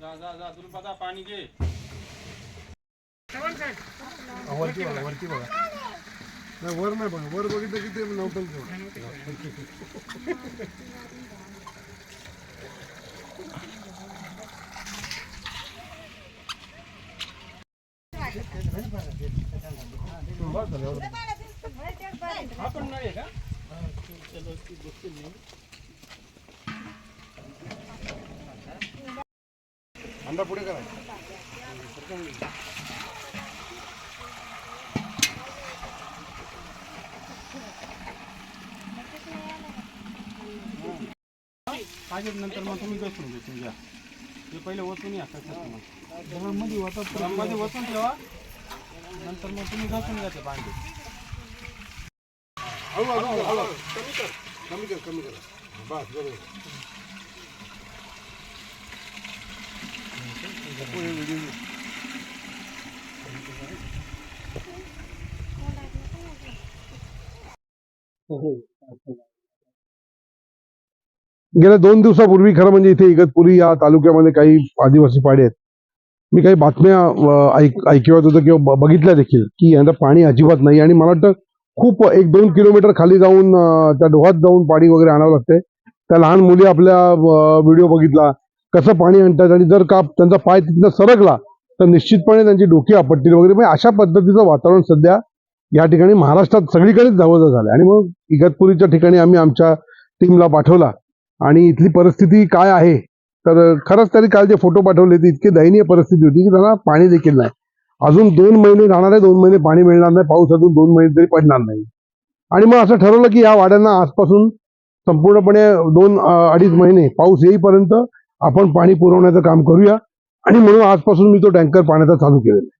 जा जा जा तुला पता पाणी घे वरती बघा वरती बघा. नाही वर नाही बघा. वर बघितलं की ते नव्हतं आपण नाही का अंडा पुढे करा पाहिजे नंतर मग तुम्ही बसून घे तुमच्या ते पहिले वचून या कसं मध्ये वचून मध्ये वचून ठेवा. नंतर मग तुम्ही घसून घ्या ते भांडे. हळू हळू हळू हळू. कमी कर कमी कर कमी कर. बस बरोबर. गेल्या दोन दिवसापूर्वी खरं म्हणजे इथे इगतपुरी या तालुक्यामध्ये काही आदिवासी पाडे आहेत. मी काही बातम्या ऐक ऐकिवत होतं किंवा ब- बघितल्या देखील की यांना पाणी अजिबात नाही. आणि मला वाटतं खूप एक दोन किलोमीटर खाली जाऊन त्या डोहात जाऊन पाणी वगैरे आणावं लागतंय. त्या लहान मुली आपल्या व्हिडिओ बघितला कसं पाणी आणतात आणि जर का त्यांचा पाय तिथनं सरकला तर निश्चितपणे त्यांची डोकी आपटतील वगैरे. म्हणजे अशा पद्धतीचं वातावरण सध्या या ठिकाणी महाराष्ट्रात सगळीकडेच जावं झालं आणि मग इगतपुरीच्या ठिकाणी आम्ही आमच्या टीमला पाठवला. आणि इथली परिस्थिती काय आहे तर खरंच तरी काल जे फोटो पाठवले ते इतकी दयनीय परिस्थिती होती की त्यांना पाणी देखील नाही. अजून दोन महिने राहणार आहे दोन महिने पाणी मिळणार नाही पाऊस अजून दोन महिने तरी पडणार नाही. आणि मग असं ठरवलं की या वाड्यांना आजपासून संपूर्णपणे दोन अडीच महिने पाऊस येईपर्यंत आपण पाणी पुरवण्याचं काम करूया. आणि म्हणून आजपासून मी तो टँकर पाण्याचा चालू केलेला आहे.